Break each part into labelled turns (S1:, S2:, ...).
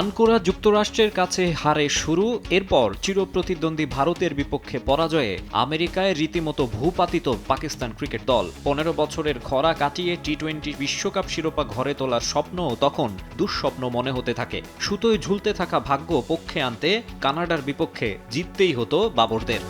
S1: আনকোরা যুক্তরাষ্ট্রের কাছে হারে শুরু, এরপর চিরপ্রতিদ্বন্দ্বী ভারতের বিপক্ষে পরাজয়ে আমেরিকায় রীতিমতো ভূপাতিত পাকিস্তান ক্রিকেট দল। পনেরো বছরের খরা কাটিয়ে টি টোয়েন্টি বিশ্বকাপ শিরোপা ঘরে তোলার স্বপ্ন তখন দুঃস্বপ্ন মনে হতে থাকে। সুতোয় ঝুলতে থাকা ভাগ্য পক্ষে আনতে কানাডার বিপক্ষে জিততেই হতো বাবরদের।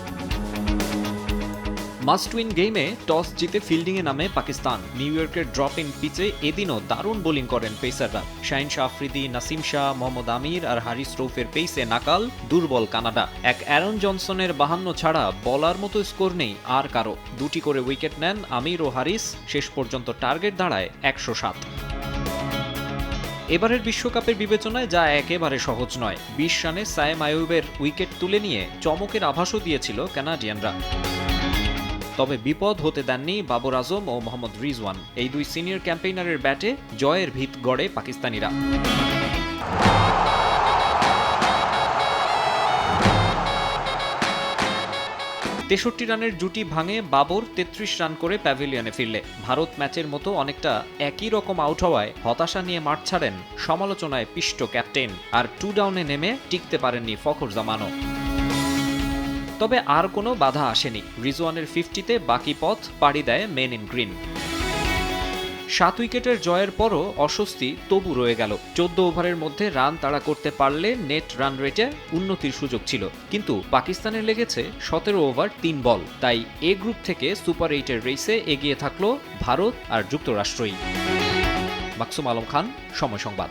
S1: মাস্ট উইন গেমে টস জিতে ফিল্ডিংয়ে নামে পাকিস্তান। নিউ ইয়র্কের ড্রপ ইন পিচে এদিনও দারুণ বোলিং করেন পেসাররা শাহিন শাহ আফ্রিদি নাসিম শাহ মোহাম্মদ আমির আর হারিস রৌফের পেসে নাকাল দুর্বল কানাডা। এক অ্যারন জনসনের বাহান্ন ছাড়া বলার মতো স্কোর নেই আর কারও। দুটি করে উইকেট নেন আমির ও হারিস শেষ পর্যন্ত টার্গেট দাঁড়ায় একশো সাত। এবারের বিশ্বকাপের বিবেচনায় যা একেবারে সহজ নয়। বিশ রানে সায়েম আয়ুবের উইকেট তুলে নিয়ে চমকের আভাসও দিয়েছিল কানাডিয়ানরা তবে বিপদ হতে দেননি বাবর আজম ও মোহাম্মদ রিজওয়ান। এই দুই সিনিয়র ক্যাম্পেইনারের ব্যাটে জয়ের ভিত গড়ে পাকিস্তানিরা। তেষট্টি রানের জুটি ভাঙে বাবর, তেত্রিশ রান করে প্যাভিলিয়নে ফিরলে। ভারত ম্যাচের মতো অনেকটা একই রকম আউট হওয়ায় হতাশা নিয়ে মাঠ ছাড়েন সমালোচনায় পিষ্ট ক্যাপ্টেন। আর টু ডাউনে নেমে টিকতে পারেননি ফখর জামানও তবে আর কোনো বাধা আসেনি। রিজওয়ানের ফিফটিতে বাকি পথ পাড়ি দেয় মেন ইন গ্রিন সাত উইকেটের জয়ের পরও অস্বস্তি তবু রয়ে গেল। চোদ্দ ওভারের মধ্যে রান তাড়া করতে পারলে নেট রান রেটে উন্নতির সুযোগ ছিল। কিন্তু পাকিস্তানের লেগেছে সতেরো ওভার, তিন বল। তাই এ গ্রুপ থেকে সুপার এইটের রেসে এগিয়ে থাকল ভারত আর যুক্তরাষ্ট্রই। মাকসুম আলম খান, সময় সংবাদ।